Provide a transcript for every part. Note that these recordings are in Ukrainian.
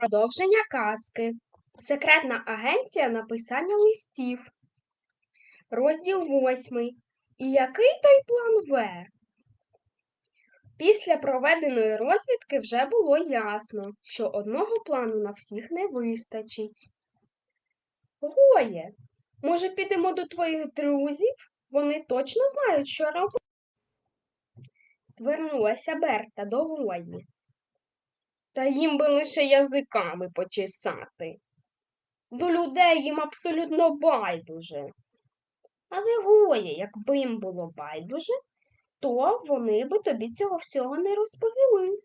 Продовження казки. Секретна агенція написання листів. Розділ восьмий. І який той план В? Після проведеної розвідки вже було ясно, що одного плану на всіх не вистачить. Гоє, може, підемо до твоїх друзів? Вони точно знають, що робити. Звернулася Берта до Гої. Та їм би лише язиками почесати. До людей їм абсолютно байдуже. Але гоє, якби їм було байдуже, то вони би тобі цього всього не розповіли.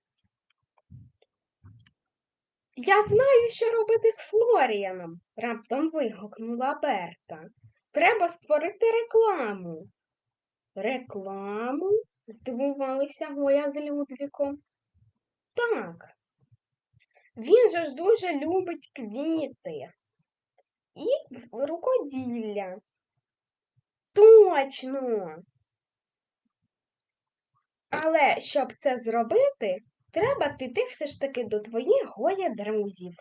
Я знаю, що робити з Флоріаном, раптом вигукнула Берта. Треба створити рекламу. Рекламу? здивувалися Гоя з Людвіком. Так. Він же ж дуже любить квіти і рукоділля. Точно. Але щоб це зробити, треба піти все ж таки до твоїх гоя друзів,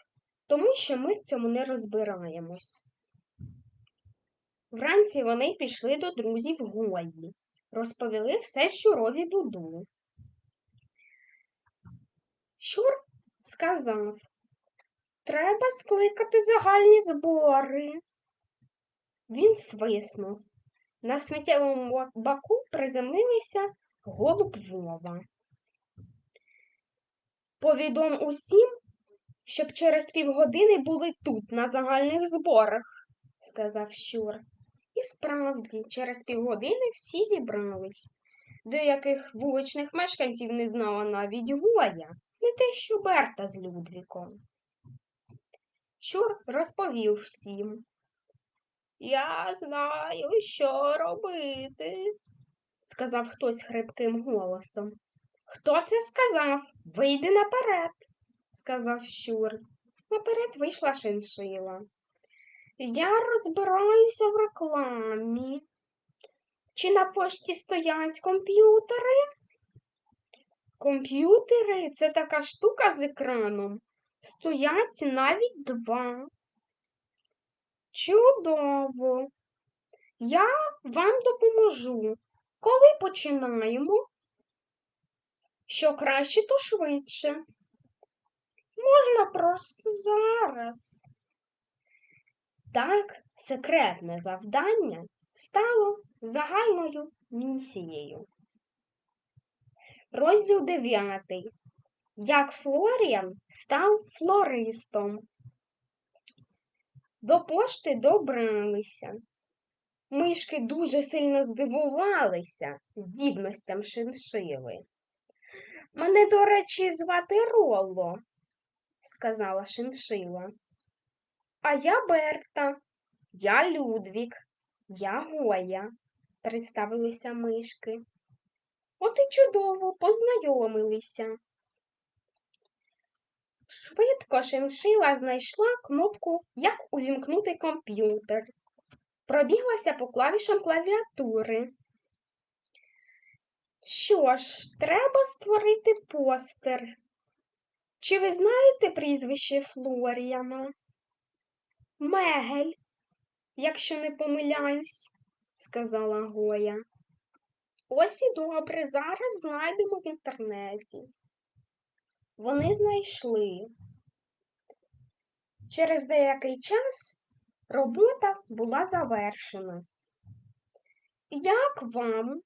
тому що ми в цьому не розбираємось. Вранці вони пішли до друзів Гої, розповіли все Щурові Дуду. Щур сказав, треба скликати загальні збори. Він свиснув. На сміттєвому баку приземлився голуб Вова. Повідом усім, щоб через півгодини були тут, на загальних зборах, сказав Щур. І справді, через півгодини всі зібрались. Деяких вуличних мешканців не знала навіть Гоя, не те, що Берта з Людвіком. Щур розповів всім. Я знаю, що робити, сказав хтось хрипким голосом. Хто це сказав? Вийди наперед, сказав Щур. Наперед вийшла шиншила. Я розбираюся в рекламі. Чи на пошті стоять комп'ютери? Комп'ютери це така штука з екраном. Стоять навіть два. Чудово. Я вам допоможу. Коли починаємо? Що краще, то швидше. Можна просто зараз. Так, секретне завдання стало загальною місією. Розділ 9. Як Флоріан став флористом. До пошти добралися. Мишки дуже сильно здивувалися здібностям шиншили. Мене, до речі, звати Ролло, сказала шиншила. А я Берта, я Людвік, я Гоя, представилися мишки. От і чудово познайомилися. Швидко шиншила знайшла кнопку Як увімкнути комп'ютер. Пробіглася по клавішам клавіатури. Що ж, треба створити постер. Чи ви знаєте прізвище Флоріана? Мегель, якщо не помиляюсь, сказала Гоя. Ось і добре, зараз знайдемо в інтернеті. Вони знайшли. Через деякий час робота була завершена. Як вам?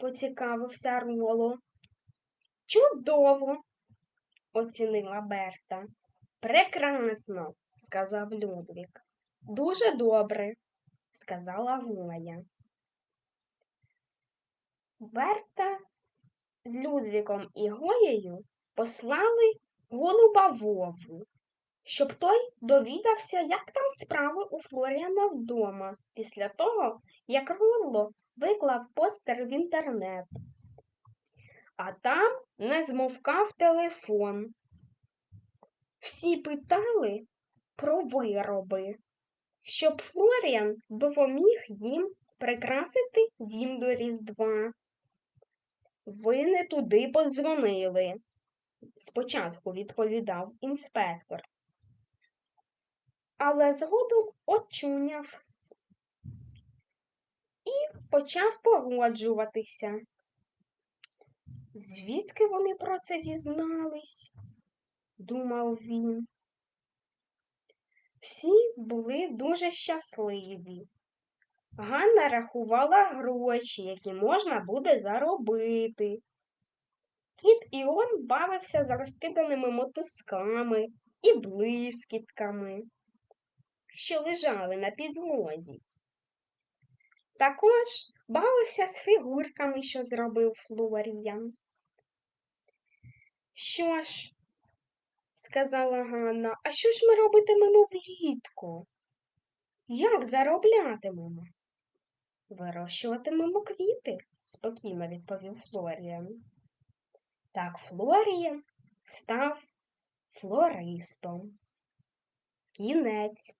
поцікавився Роло. Чудово, оцінила Берта. Прекрасно, сказав Людвік. Дуже добре, сказала Гоя. Берта з Людвіком і Гоєю послали голуба Вову, щоб той довідався, як там справи у Флоріана вдома, після того, як Ролло виклав постер в інтернет. А там не змовкав телефон. Всі питали про вироби, щоб Флоріан допоміг їм прикрасити дім до Різдва. Ви не туди подзвонили, спочатку відповідав інспектор. Але згодом очуняв і почав погоджуватися. Звідки вони про це дізнались? думав він. Всі були дуже щасливі. Ганна рахувала гроші, які можна буде заробити. Кіт Іон бавився з розкиданими мотузками і блискітками, що лежали на підлозі. Також бавився з фігурками, що зробив Флоріян. Що ж, сказала Ганна, а що ж ми робитимемо влітку? Як зароблятимемо? Вирощуватимемо квіти, спокійно відповів Флоріан. Так Флоріан став флористом. Кінець.